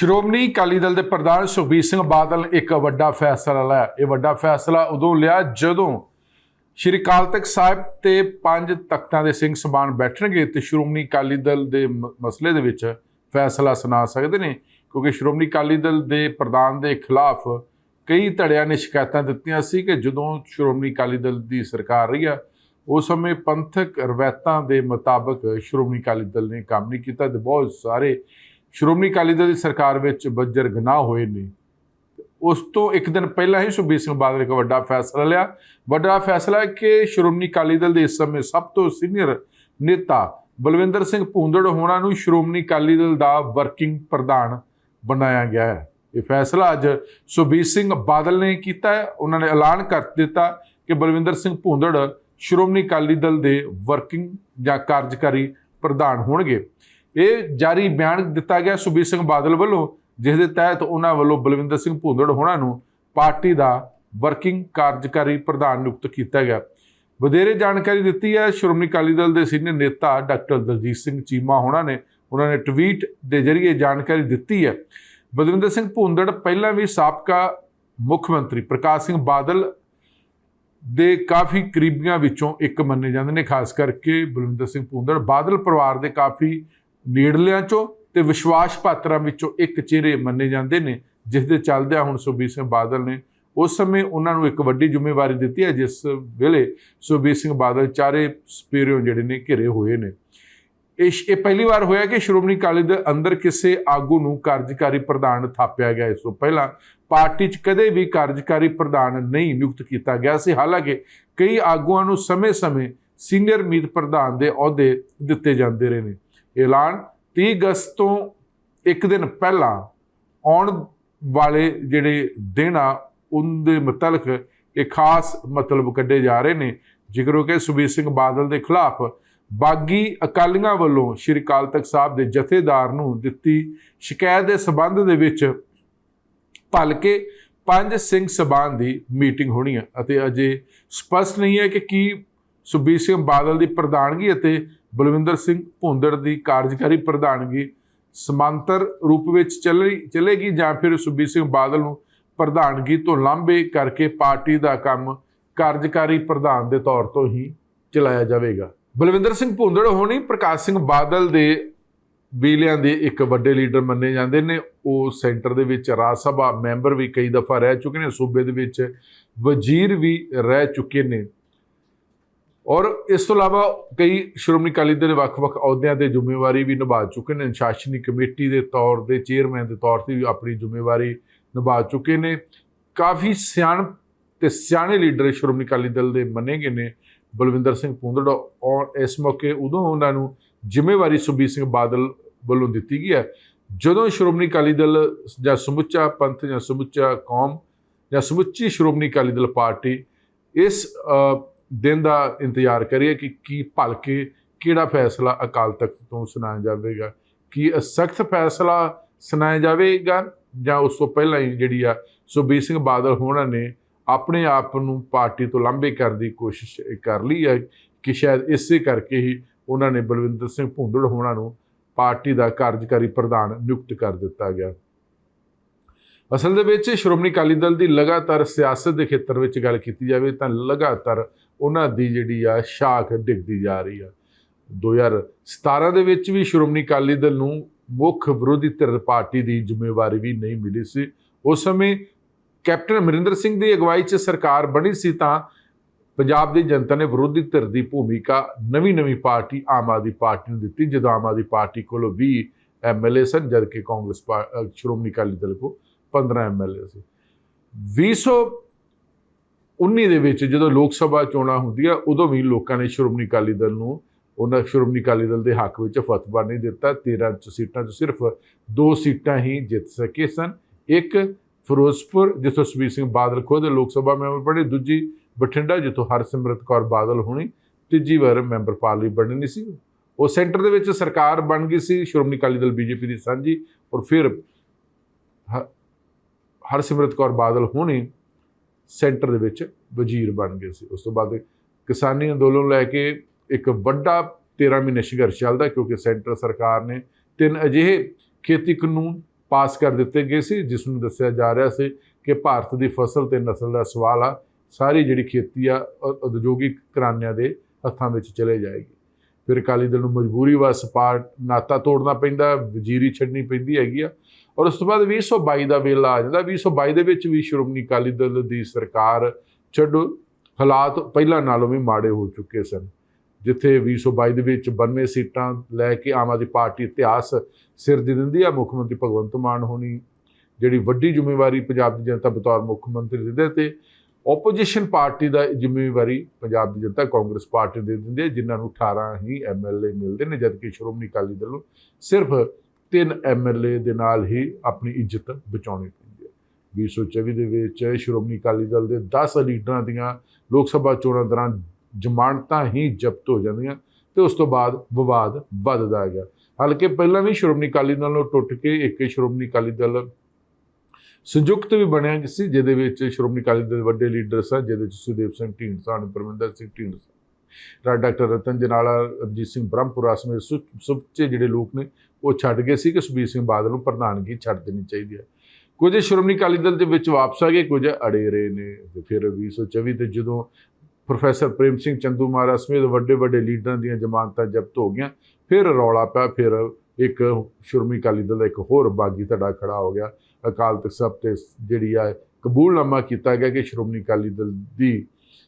ਸ਼੍ਰੋਮਣੀ ਅਕਾਲੀ ਦਲ ਦੇ ਪ੍ਰਧਾਨ ਸੁਖਬੀਰ ਸਿੰਘ ਬਾਦਲ ਨੇ ਇੱਕ ਵੱਡਾ ਫੈਸਲਾ ਲਿਆ। ਇਹ ਵੱਡਾ ਫੈਸਲਾ ਉਦੋਂ ਲਿਆ ਜਦੋਂ ਸ਼੍ਰੀ ਅਕਾਲ ਤਖਤ ਸਾਹਿਬ ਤੇ ਪੰਜ ਤਖਤਾਂ ਦੇ ਸਿੰਘ ਸਬਾਨ ਬੈਠਣਗੇ ਤੇ ਸ਼੍ਰੋਮਣੀ ਅਕਾਲੀ ਦਲ ਦੇ ਮ- ਮਸਲੇ ਦੇ ਵਿੱਚ ਫੈਸਲਾ ਸੁਣਾ ਸਕਦੇ ਨੇ, ਕਿਉਂਕਿ ਸ਼੍ਰੋਮਣੀ ਅਕਾਲੀ ਦਲ ਦੇ ਪ੍ਰਧਾਨ ਦੇ ਖਿਲਾਫ ਕਈ ਧੜਿਆਂ ਨੇ ਸ਼ਿਕਾਇਤਾਂ ਦਿੱਤੀਆਂ ਸੀ ਕਿ ਜਦੋਂ ਸ਼੍ਰੋਮਣੀ ਅਕਾਲੀ ਦਲ ਦੀ ਸਰਕਾਰ ਰਹੀ ਆ, ਉਸ ਸਮੇਂ ਪੰਥਕ ਰਵਾਇਤਾਂ ਦੇ ਮੁਤਾਬਕ ਸ਼੍ਰੋਮਣੀ ਅਕਾਲੀ ਦਲ ਨੇ ਕੰਮ ਨਹੀਂ ਕੀਤਾ ਤੇ ਬਹੁਤ ਸਾਰੇ ਸ਼੍ਰੋਮਣੀ ਅਕਾਲੀ ਦਲ ਦੀ ਸਰਕਾਰ ਵਿੱਚ ਬੱਜਰ ਗੁਨਾਹ ਹੋਏ ਨੇ। ਉਸ ਤੋਂ ਇੱਕ ਦਿਨ ਪਹਿਲਾਂ ਹੀ ਸੁਖਬੀਰ ਸਿੰਘ ਬਾਦਲ ਇੱਕ ਵੱਡਾ ਫੈਸਲਾ ਲਿਆ। ਵੱਡਾ ਫੈਸਲਾ ਕਿ ਸ਼੍ਰੋਮਣੀ ਅਕਾਲੀ ਦਲ ਦੇ ਇਸ ਸਮੇਂ ਸਭ ਤੋਂ ਸੀਨੀਅਰ ਨੇਤਾ ਬਲਵਿੰਦਰ ਸਿੰਘ ਭੂੰਦੜ ਹੋਣਾ ਨੂੰ ਸ਼੍ਰੋਮਣੀ ਅਕਾਲੀ ਦਲ ਦਾ ਵਰਕਿੰਗ ਪ੍ਰਧਾਨ ਬਣਾਇਆ ਗਿਆ ਹੈ। ਇਹ ਫੈਸਲਾ ਅੱਜ ਸੁਖਬੀਰ ਸਿੰਘ ਬਾਦਲ ਨੇ ਕੀਤਾ ਹੈ। ਉਹਨਾਂ ਨੇ ਐਲਾਨ ਕਰ ਦਿੱਤਾ ਕਿ ਬਲਵਿੰਦਰ ਸਿੰਘ ਭੂੰਦੜ ਸ਼੍ਰੋਮਣੀ ਅਕਾਲੀ ਦਲ ਦੇ ਵਰਕਿੰਗ ਜਾਂ ਕਾਰਜਕਾਰੀ ਪ੍ਰਧਾਨ ਹੋਣਗੇ। ਇਹ ਜਾਰੀ ਬਿਆਨ ਦਿੱਤਾ ਗਿਆ ਸੁਖਬੀਰ ਸਿੰਘ ਬਾਦਲ ਵੱਲੋਂ ਜਿਸ ਦੇ ਤਹਿਤ ਉਹਨਾਂ ਵੱਲੋਂ ਬਲਵਿੰਦਰ ਸਿੰਘ ਭੂੰਦੜ ਹੋਣਾ ਨੂੰ ਪਾਰਟੀ ਦਾ ਵਰਕਿੰਗ ਕਾਰਜਕਾਰੀ ਪ੍ਰਧਾਨ ਨਿਯੁਕਤ ਕੀਤਾ ਗਿਆ। ਵਧੇਰੇ ਜਾਣਕਾਰੀ ਦਿੱਤੀ ਹੈ, ਸ਼੍ਰੋਮਣੀ ਅਕਾਲੀ ਦਲ ਦੇ ਸੀਨੀਅਰ ਨੇਤਾ ਡਾਕਟਰ ਦਲਜੀਤ ਸਿੰਘ ਚੀਮਾ ਹੋਣਾ ਨੇ, ਉਹਨਾਂ ਨੇ ਟਵੀਟ ਦੇ ਜ਼ਰੀਏ ਜਾਣਕਾਰੀ ਦਿੱਤੀ ਹੈ। ਬਲਵਿੰਦਰ ਸਿੰਘ ਭੂੰਦੜ ਪਹਿਲਾਂ ਵੀ ਸਾਬਕਾ ਮੁੱਖ ਮੰਤਰੀ ਪ੍ਰਕਾਸ਼ ਸਿੰਘ ਬਾਦਲ ਦੇ ਕਾਫੀ ਕਰੀਬੀਆਂ ਵਿੱਚੋਂ ਇੱਕ ਮੰਨੇ ਜਾਂਦੇ ਨੇ, ਖਾਸ ਕਰਕੇ ਬਲਵਿੰਦਰ ਸਿੰਘ ਭੂੰਦੜ। ਬਾਦਲ ਪਰਿਵਾਰ ਦੇ ਕਾਫੀ ਨੇੜਲਿਆਂ ਚੋਂ ਤੇ ਵਿਸ਼ਵਾਸ ਪਾਤਰਾਂ ਵਿੱਚੋਂ ਇੱਕ ਚਿਹਰੇ ਮੰਨੇ ਜਾਂਦੇ ਨੇ ਜਿਸ ਦੇ ਚੱਲਦਿਆਂ ਹੁਣ ਸੁਖਬੀਰ ਸਿੰਘ ਬਾਦਲ ਨੇ ਉਸ ਸਮੇਂ ਉਹਨਾਂ ਨੂੰ ਇੱਕ ਵੱਡੀ ਜ਼ਿੰਮੇਵਾਰੀ ਦਿੱਤੀ ਹੈ, ਜਿਸ ਵੇਲੇ ਸੁਖਬੀਰ ਸਿੰਘ ਬਾਦਲ ਚਾਰੇ ਸਪੀਰੀਓ ਜਿਹੜੇ ਨੇ ਘਿਰੇ ਹੋਏ ਨੇ। ਇਹ ਇਹ ਪਹਿਲੀ ਵਾਰ ਹੋਇਆ ਕਿ ਸ਼੍ਰੋਮਣੀ ਅਕਾਲੀ ਦੇ ਅੰਦਰ ਕਿਸੇ ਆਗੂ ਨੂੰ ਕਾਰਜਕਾਰੀ ਪ੍ਰਧਾਨ ਥਾਪਿਆ ਗਿਆ। ਇਸ ਤੋਂ ਪਹਿਲਾਂ ਪਾਰਟੀ 'ਚ ਕਦੇ ਵੀ ਕਾਰਜਕਾਰੀ ਪ੍ਰਧਾਨ ਨਹੀਂ ਨਿਯੁਕਤ ਕੀਤਾ ਗਿਆ ਸੀ। ਹਾਲਾਂਕਿ ਕਈ ਆਗੂਆਂ ਨੂੰ ਸਮੇਂ-ਸਮੇਂ ਸੀਨੀਅਰ ਮੀਤ ਪ੍ਰਧਾਨ ਦੇ ਅਹੁਦੇ ਦਿੱਤੇ ਜਾਂਦੇ ਰਹੇ ਨੇ। ਐਲਾਨ 30 ਅਗਸਤ ਤੋਂ ਇੱਕ ਦਿਨ ਪਹਿਲਾਂ ਆਉਣ ਵਾਲੇ ਜਿਹੜੇ ਦਿਨ ਆ ਉਹਦੇ ਮੁਤਲਕ ਇਹ ਖਾਸ ਮਤਲਬ ਕੱਢੇ ਜਾ ਰਹੇ ਨੇ। ਜਿਗਰੋ ਕਿ ਸੁਬੀਰ ਸਿੰਘ ਬਾਦਲ ਦੇ ਖਿਲਾਫ। ਬਾਗੀ ਅਕਾਲੀਆਂ ਵੱਲੋਂ ਸ਼੍ਰੀ ਅਕਾਲ ਤਖਤ ਸਾਹਿਬ ਦੇ ਜਥੇਦਾਰ ਨੂੰ ਦਿੱਤੀ ਸ਼ਿਕਾਇਤ ਦੇ ਸਬੰਧ ਦੇ ਵਿੱਚ ਭਲਕੇ ਪੰਜ ਸਿੰਘ ਸਭਾਨ ਦੀ ਮੀਟਿੰਗ ਹੋਣੀ ਹੈ ਅਤੇ ਅਜੇ ਸਪਸ਼ਟ ਨਹੀਂ ਹੈ ਕਿ ਕੀ ਸੁਬੀਰ ਸਿੰਘ ਬਾਦਲ ਦੀ ਪ੍ਰਧਾਨਗੀ ਅਤੇ ਬਲਵਿੰਦਰ ਸਿੰਘ ਭੁੰਦੜ ਦੀ ਕਾਰਜਕਾਰੀ ਪ੍ਰਧਾਨਗੀ ਸਮਾਂਤਰ ਰੂਪ ਵਿੱਚ ਚੱਲੀ ਚੱਲੇਗੀ ਜਾਂ ਫਿਰ ਸੁਬੀਰ ਸਿੰਘ ਬਾਦਲ ਨੂੰ ਪ੍ਰਧਾਨਗੀ ਤੋਂ ਲਾਂਭੇ ਕਰਕੇ ਪਾਰਟੀ ਦਾ ਕੰਮ ਕਾਰਜਕਾਰੀ ਪ੍ਰਧਾਨ ਦੇ ਤੌਰ ਤੋਂ ਹੀ ਚਲਾਇਆ ਜਾਵੇਗਾ। ਬਲਵਿੰਦਰ ਸਿੰਘ ਭੁੰਦੜ ਹੋਣੀ ਪ੍ਰਕਾਸ਼ ਸਿੰਘ ਬਾਦਲ ਦੇ ਬੀਲਿਆਂ ਦੇ ਇੱਕ ਵੱਡੇ ਲੀਡਰ ਮੰਨੇ ਜਾਂਦੇ ਨੇ। ਉਹ ਸੈਂਟਰ ਦੇ ਵਿੱਚ ਰਾਜ ਸਭਾ ਮੈਂਬਰ ਵੀ ਕਈ ਦਫਾ ਰਹਿ ਚੁੱਕੇ ਨੇ। ਸੂਬੇ ਦੇ ਵਿੱਚ ਵਜ਼ੀਰ ਵੀ ਰਹਿ ਚੁੱਕੇ ਨੇ। ਔਰ ਇਸ ਤੋਂ ਇਲਾਵਾ ਕਈ ਸ਼੍ਰੋਮਣੀ ਅਕਾਲੀ ਦਲ ਦੇ ਵੱਖ-ਵੱਖ ਅਹੁਦਿਆਂ ਤੇ ਜ਼ਿੰਮੇਵਾਰੀ ਵੀ ਨਿਭਾ ਚੁੱਕੇ ਨੇ। ਅਨੁਸ਼ਾਸਨੀ ਕਮੇਟੀ ਦੇ ਤੌਰ ਤੇ, ਚੇਅਰਮੈਨ ਦੇ ਤੌਰ ਤੇ ਵੀ ਆਪਣੀ ਜ਼ਿੰਮੇਵਾਰੀ ਨਿਭਾ ਚੁੱਕੇ ਨੇ। ਕਾਫੀ ਸਿਆਣ ਤੇ ਸਿਆਣੇ ਲੀਡਰ ਸ਼੍ਰੋਮਣੀ ਅਕਾਲੀ ਦਲ ਦੇ ਮੰਨੇ ਗਏ ਨੇ ਬਲਵਿੰਦਰ ਸਿੰਘ ਭੁੰਦੜ ਔਰ ਇਸ ਮੌਕੇ ਉਦੋਂ ਉਹਨਾਂ ਨੂੰ ਜ਼ਿੰਮੇਵਾਰੀ ਸੁਬੀਰ ਸਿੰਘ ਬਾਦਲ ਵੱਲੋਂ ਦਿੱਤੀ ਗਈ ਹੈ। ਜਦੋਂ ਸ਼੍ਰੋਮਣੀ ਅਕਾਲੀ ਦਲ ਜਾਂ ਸਮੁੱਚਾ ਪੰਥ ਜਾਂ ਸਮੁੱਚਾ ਕੌਮ ਜਾਂ ਸਮੁੱਚੀ ਸ਼੍ਰੋਮਣੀ ਅਕਾਲੀ ਦਲ ਪਾਰਟੀ ਇਸ ਦਿਨ ਦਾ ਇੰਤਜ਼ਾਰ ਕਰੀਏ ਕਿ ਕੀ ਭਲਕੇ ਕਿਹੜਾ ਫੈਸਲਾ ਅਕਾਲ ਤਖਤ ਤੋਂ ਸੁਣਾਇਆ ਜਾਵੇਗਾ? ਕੀ ਸਖਤ ਫੈਸਲਾ ਸੁਣਾਇਆ ਜਾਵੇਗਾ? ਜਾਂ ਉਸ ਤੋਂ ਪਹਿਲਾਂ ਹੀ ਜਿਹੜੀ ਆ ਸੁਬੀਰ ਸਿੰਘ ਬਾਦਲ ਹੋਣਾ ਨੇ ਆਪਣੇ ਆਪ ਨੂੰ ਪਾਰਟੀ ਤੋਂ ਲਾਂਭੇ ਕਰਨ ਦੀ ਕੋਸ਼ਿਸ਼ ਕਰ ਲਈ ਹੈ ਕਿ ਸ਼ਾਇਦ ਇਸੇ ਕਰਕੇ ਹੀ ਉਹਨਾਂ ਨੇ ਬਲਵਿੰਦਰ ਸਿੰਘ ਭੁੰਦੜ ਹੋਣਾ ਨੂੰ ਪਾਰਟੀ ਦਾ ਕਾਰਜਕਾਰੀ ਪ੍ਰਧਾਨ ਨਿਯੁਕਤ ਕਰ ਦਿੱਤਾ ਗਿਆ। ਅਸਲ ਦੇ ਵਿੱਚ ਸ਼੍ਰੋਮਣੀ ਅਕਾਲੀ ਦਲ ਦੀ ਲਗਾਤਾਰ ਸਿਆਸਤ ਦੇ ਖੇਤਰ ਵਿੱਚ ਗੱਲ ਕੀਤੀ ਜਾਵੇ ਤਾਂ ਲਗਾਤਾਰ ਉਹਨਾਂ ਦੀ ਜਿਹੜੀ ਆ ਸ਼ਾਖ ਡਿੱਗਦੀ ਜਾ ਰਹੀ ਆ। 2017 ਦੇ ਵਿੱਚ ਵੀ ਸ਼੍ਰੋਮਣੀ ਅਕਾਲੀ ਦਲ ਨੂੰ ਮੁੱਖ ਵਿਰੋਧੀ ਧਿਰ ਪਾਰਟੀ ਦੀ ਜ਼ਿੰਮੇਵਾਰੀ ਵੀ ਨਹੀਂ ਮਿਲੀ ਸੀ। ਉਸ ਸਮੇਂ ਕੈਪਟਨ ਅਮਰਿੰਦਰ ਸਿੰਘ ਦੀ ਅਗਵਾਈ 'ਚ ਸਰਕਾਰ ਬਣੀ ਸੀ ਤਾਂ ਪੰਜਾਬ ਦੀ ਜਨਤਾ ਨੇ ਵਿਰੋਧੀ ਧਿਰ ਦੀ ਭੂਮਿਕਾ ਨਵੀਂ-ਨਵੀਂ ਪਾਰਟੀ ਆਮ ਆਦਮੀ ਪਾਰਟੀ ਨੂੰ ਦਿੱਤੀ, ਜਦੋਂ ਆਮ ਆਦਮੀ ਪਾਰਟੀ ਕੋਲ 20 ਐਮਐਲਏ ਸਨ, ਜਦਕਿ ਕਾਂਗਰਸ ਪਾ- ਸ਼੍ਰੋਮਣੀ ਅਕਾਲੀ ਦਲ ਕੋਲ 15 ਐਮਐਲਏ ਸੀ। 2019 ਦੇ ਵਿੱਚ ਜਦੋਂ ਲੋਕ ਸਭਾ ਚੋਣਾਂ ਹੁੰਦੀਆਂ, ਉਦੋਂ ਵੀ ਲੋਕਾਂ ਨੇ ਸ਼੍ਰੋਮਣੀ ਅਕਾਲੀ ਦਲ ਨੂੰ ਉਹਨਾਂ ਸ਼੍ਰੋਮਣੀ ਅਕਾਲੀ ਦਲ ਦੇ ਹੱਕ ਵਿੱਚ ਫਤਵਾ ਨਹੀਂ ਦਿੱਤਾ। 13 ਚ ਸੀਟਾਂ 'ਚ ਸਿਰਫ ਦੋ ਸੀਟਾਂ ਹੀ ਜਿੱਤ ਸਕੇ ਸਨ। ਇੱਕ ਫਿਰੋਜ਼ਪੁਰ, ਜਿੱਥੋਂ ਸੁਖਬੀਰ ਸਿੰਘ ਬਾਦਲ ਖੁਦ ਲੋਕ ਸਭਾ ਮੈਂਬਰ ਬਣੇ, ਦੂਜੀ ਬਠਿੰਡਾ, ਜਿੱਥੋਂ ਹਰਸਿਮਰਤ ਕੌਰ ਬਾਦਲ ਹੋਣੀ, ਤੀਜੀ ਵਾਰ ਮੈਂਬਰ ਪਾਰਲੀ ਬਣੀ ਨਹੀਂ ਸੀ। ਉਹ ਸੈਂਟਰ ਦੇ ਵਿੱਚ ਸਰਕਾਰ ਬਣ ਗਈ ਸੀ, ਸ਼੍ਰੋਮਣੀ ਅਕਾਲੀ ਦਲ ਬੀਜੇਪੀ ਦੀ ਸਾਂਝੀ, ਔਰ ਫਿਰ ਹ- ਹਰਸਿਮਰਤ ਕੌਰ ਬਾਦਲ ਹੋਣੀ ਸੈਂਟਰ ਦੇ ਵਿੱਚ ਵਜ਼ੀਰ ਬਣ ਗਏ ਸੀ। ਉਸ ਤੋਂ ਬਾਅਦ ਕਿਸਾਨੀ ਅੰਦੋਲਨ ਲੈ ਕੇ ਇੱਕ ਵੱਡਾ 13 ਮਹੀਨੇ ਸੰਘਰਸ਼ ਚੱਲਦਾ ਕਿਉਂਕਿ ਸੈਂਟਰ ਸਰਕਾਰ ਨੇ ਤਿੰਨ ਅਜਿਹੇ ਖੇਤੀ ਕਾਨੂੰਨ ਪਾਸ ਕਰ ਦਿੱਤੇ ਗਏ ਸੀ, ਜਿਸ ਨੂੰ ਦੱਸਿਆ ਜਾ ਰਿਹਾ ਸੀ ਕਿ ਭਾਰਤ ਦੀ ਫਸਲ ਤੇ ਨਸਲ ਦਾ ਸਵਾਲ ਆ, ਸਾਰੀ ਜਿਹੜੀ ਖੇਤੀ ਆ ਉਦਯੋਗਿਕ ਕਰਾਨਿਆਂ ਦੇ ਹੱਥਾਂ ਵਿੱਚ ਚਲੇ ਜਾਏਗੀ। ਫਿਰ ਅਕਾਲੀ ਦਲ ਨੂੰ ਮਜਬੂਰੀ ਵਸ ਪਾਰਟ ਨਾਤਾ ਤੋੜਨਾ ਪੈਂਦਾ, ਵਜ਼ੀਰੀ ਛੱਡਣੀ ਪੈਂਦੀ ਹੈਗੀ ਆ। ਔਰ ਉਸ ਤੋਂ ਬਾਅਦ 2022 ਦਾ ਵੇਲਾ ਆ ਜਾਂਦਾ। 2022 ਦੇ ਵਿੱਚ ਵੀ ਸ਼੍ਰੋਮਣੀ ਅਕਾਲੀ ਦਲ ਦੀ ਸਰਕਾਰ ਛੱਡੋ, ਹਾਲਾਤ ਪਹਿਲਾਂ ਨਾਲੋਂ ਵੀ ਮਾੜੇ ਹੋ ਚੁੱਕੇ ਸਨ। ਜਿੱਥੇ 2022 ਦੇ ਵਿੱਚ 92 ਸੀਟਾਂ ਲੈ ਕੇ ਆਮ ਆਦਮੀ ਪਾਰਟੀ ਇਤਿਹਾਸ ਸਿਰ ਦੇ ਦਿੰਦੀ ਆ, ਮੁੱਖ ਮੰਤਰੀ ਭਗਵੰਤ ਮਾਨ ਹੋਣੀ ਜਿਹੜੀ ਵੱਡੀ ਜ਼ਿੰਮੇਵਾਰੀ ਪੰਜਾਬ ਦੀ ਜਨਤਾ ਬਤੌਰ ਮੁੱਖ ਮੰਤਰੀ ਦਿੰਦੇ ਤੇ ਆਪੋਜੀਸ਼ਨ ਪਾਰਟੀ ਦਾ ਜ਼ਿੰਮੇਵਾਰੀ ਪੰਜਾਬ ਦੀ ਜਨਤਾ ਕਾਂਗਰਸ ਪਾਰਟੀ ਦੇ ਦਿੰਦੇ ਜਿਨ੍ਹਾਂ ਨੂੰ 18 ਹੀ ਐਮਐਲਏ ਮਿਲਦੇ ਨੇ, ਜਦਕਿ ਸ਼੍ਰੋਮਣੀ ਅਕਾਲੀ ਦਲ ਨੂੰ ਸਿਰਫ ਤਿੰਨ ਐਮਐਲਏ ਦੇ ਨਾਲ ਹੀ ਆਪਣੀ ਇੱਜ਼ਤ ਬਚਾਉਣੀ ਪੈਂਦੀ ਹੈ। 2024 ਦੇ ਵਿੱਚ ਸ਼੍ਰੋਮਣੀ ਅਕਾਲੀ ਦਲ ਦੇ 10 ਲੀਡਰਾਂ ਦੀਆਂ ਲੋਕ ਸਭਾ ਚੋਣਾਂ ਦੌਰਾਨ ਜ਼ਮਾਨਤਾਂ ਹੀ ਜ਼ਬਤ ਹੋ ਜਾਂਦੀਆਂ ਤੇ ਉਸ ਤੋਂ ਬਾਅਦ ਵਿਵਾਦ ਵੱਧਦਾ ਗਿਆ। ਹਾਲਾਂਕਿ ਪਹਿਲਾਂ ਵੀ ਸ਼੍ਰੋਮਣੀ ਅਕਾਲੀ ਦਲ ਨੂੰ ਟੁੱਟ ਕੇ ਇੱਕ ਸ਼੍ਰੋਮਣੀ ਅਕਾਲੀ ਦਲ ਸੰਯੁਕਤ ਵੀ ਬਣਿਆ ਸੀ, ਜਿਹਦੇ ਵਿੱਚ ਸ਼੍ਰੋਮਣੀ ਅਕਾਲੀ ਦਲ ਦੇ ਵੱਡੇ ਲੀਡਰ ਸਨ, ਜਿਹਦੇ ਵਿੱਚ ਸੁਦੇਵ ਸਿੰਘ ਢੀਂਡਸਾ ਅਤੇ ਪਰਮਿੰਦਰ ਸਿੰਘ ਢੀਂਡਸਾ ਡਾਕਟਰ ਰਤਨ ਜਨਾਲਾ ਰਣਜੀਤ ਸਿੰਘ ਬ੍ਰਹਮਪੁਰਾ ਸਮੇਤ ਸੁ- ਸੁੱਚੇ ਜਿਹੜੇ ਲੋਕ ਨੇ, ਉਹ ਛੱਡ ਗਏ ਸੀ ਕਿ ਸੁਖਬੀਰ ਸਿੰਘ ਬਾਦਲ ਨੂੰ ਪ੍ਰਧਾਨਗੀ ਛੱਡ ਦੇਣੀ ਚਾਹੀਦੀ ਹੈ। ਕੁਝ ਸ਼੍ਰੋਮਣੀ ਅਕਾਲੀ ਦਲ ਦੇ ਵਿੱਚ ਵਾਪਸ ਆ ਗਏ, ਕੁਝ ਅੜੇ ਰਹੇ ਨੇ ਤੇ ਫਿਰ 2024 ਤੇ ਜਦੋਂ ਪ੍ਰੋਫੈਸਰ ਪ੍ਰੇਮ ਸਿੰਘ ਚੰਦੂ ਮਹਾਰਾਜ ਸਮੇਤ ਵੱਡੇ ਵੱਡੇ ਲੀਡਰਾਂ ਦੀਆਂ ਜ਼ਮਾਨਤਾਂ ਜ਼ਬਤ ਹੋ ਗਈਆਂ, ਫਿਰ ਰੌਲਾ ਪਿਆ, ਫਿਰ ਇੱਕ ਸ਼੍ਰੋਮਣੀ ਅਕਾਲੀ ਦਲ ਦਾ ਇੱਕ ਹੋਰ ਬਾਗੀ ਧੜਾ ਖੜਾ ਹੋ ਗਿਆ। ਅਕਾਲ ਤਖਤ ਸਾਹਿਬ ਤੇ ਜਿਹੜੀ ਆ, ਕਬੂਲਨਾਮਾ ਕੀਤਾ ਗਿਆ ਕਿ ਸ਼੍ਰੋਮਣੀ ਅਕਾਲੀ ਦਲ ਦੀ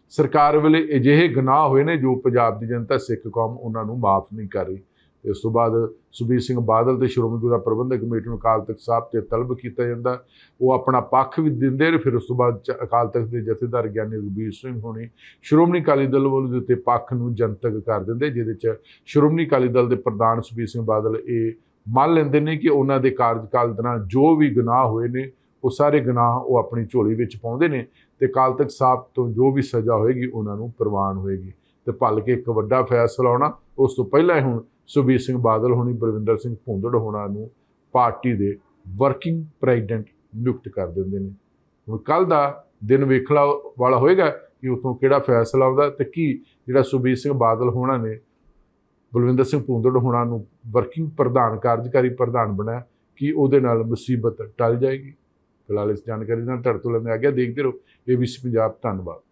ਸਰਕਾਰ ਵੇਲੇ ਅਜਿਹੇ ਗੁਨਾਹ ਹੋਏ ਨੇ ਜੋ ਪੰਜਾਬ ਦੀ ਜਨਤਾ ਸਿੱਖ ਕੌਮ ਉਹਨਾਂ ਨੂੰ ਮਾਫ ਨਹੀਂ ਕਰ ਰਹੀ। ਤੇ ਉਸ ਤੋਂ ਬਾਅਦ ਸੁਬੀਰ ਸਿੰਘ ਬਾਦਲ ਤੇ ਸ਼੍ਰੋਮਣੀ ਗੁਰਦੁਆਰਾ ਪ੍ਰਬੰਧਕ ਕਮੇਟੀ ਨੂੰ ਅਕਾਲ ਤਖਤ ਸਾਹਿਬ ਤੇ ਤਲਬ ਕੀਤਾ ਜਾਂਦਾ। ਉਹ ਆਪਣਾ ਪੱਖ ਵੀ ਦਿੰਦੇ ਨੇ, ਫਿਰ ਉਸ ਤੋਂ ਬਾਅਦ ਚ- ਅਕਾਲ ਤਖਤ ਦੇ ਜਥੇਦਾਰ ਗਿਆਨੀ ਰਘਬੀਰ ਸਿੰਘ ਹੋਣੀ ਸ਼੍ਰੋਮਣੀ ਅਕਾਲੀ ਦਲ ਵੱਲੋਂ ਦੇ ਉੱਤੇ ਪੱਖ ਨੂੰ ਜਨਤਕ ਕਰ ਦਿੰਦੇ, ਜਿਹਦੇ ਚ ਸ਼੍ਰੋਮਣੀ ਅਕਾਲੀ ਦਲ ਦੇ ਪ੍ਰਧਾਨ ਸੁਬੀਰ ਸਿੰਘ ਬਾਦਲ ਇਹ ਮੰਨ ਲੈਂਦੇ ਨੇ ਕਿ ਉਹਨਾਂ ਦੇ ਕਾਰਜਕਾਲ ਦੌਰਾਨ ਜੋ ਵੀ ਗੁਨਾਹ ਹੋਏ ਨੇ ਉਹ ਸਾਰੇ ਗੁਨਾਹ ਉਹ ਆਪਣੀ ਝੋਲੀ ਵਿੱਚ ਪਾਉਂਦੇ ਨੇ ਤੇ ਅਕਾਲ ਤਖਤ ਸਾਹਿਬ ਤੋਂ ਜੋ ਵੀ ਸਜ਼ਾ ਹੋਏਗੀ ਉਹਨਾਂ ਨੂੰ ਪ੍ਰਵਾਨ ਹੋਏਗੀ। ਤੇ ਭਲ ਕੇ ਇੱਕ ਵੱਡਾ ਫੈਸਲਾ ਆਉਣਾ ਉਸ ਤੋਂ ਪਹਿਲਾਂ ਹੀ ਹੁਣ ਸੁਬੀਰ ਸਿੰਘ ਬਾਦਲ ਹੋਣੀ, ਬਲਵਿੰਦਰ ਸਿੰਘ ਭੁੰਦੜ ਹੋਣਾ ਨੂੰ ਪਾਰਟੀ ਦੇ ਵਰਕਿੰਗ ਪ੍ਰੈਜ਼ੀਡੈਂਟ ਨਿਯੁਕਤ ਕਰ ਦਿੰਦੇ ਨੇ। ਹੁਣ ਕੱਲ ਦਾ ਦਿਨ ਵੇਖਣਾ ਵਾਲਾ ਹੋਏਗਾ ਕਿ ਉਤੋਂ ਕਿਹੜਾ ਫੈਸਲਾ ਆਉਂਦਾ ਤੇ ਕੀ ਜਿਹੜਾ ਸੁਬੀਰ ਸਿੰਘ ਬਾਦਲ ਹੋਣਾ ਨੇ, ਬਲਵਿੰਦਰ ਸਿੰਘ ਭੁੰਦੜ ਹੋਣਾ ਨੂੰ ਵਰਕਿੰਗ ਪ੍ਰਧਾਨ, ਕਾਰਜਕਾਰੀ ਪ੍ਰਧਾਨ ਬਣਾਇਆ ਕਿ ਉਹਦੇ ਨਾਲ ਮੁਸੀਬਤ ਟਲ ਜਾਏਗੀ? ਫਿਲਹਾਲ ਇਸ ਜਾਣਕਾਰੀ ਨਾਲ ਤੁਹਾਡੇ ਤੋਂ ਲੈਂਦੇ ਆ ਗਿਆ। ਦੇਖਦੇ ਰਹੋ। ਏਬੀਸੀ ਪੰਜਾਬ ਧੰਨਵਾਦ।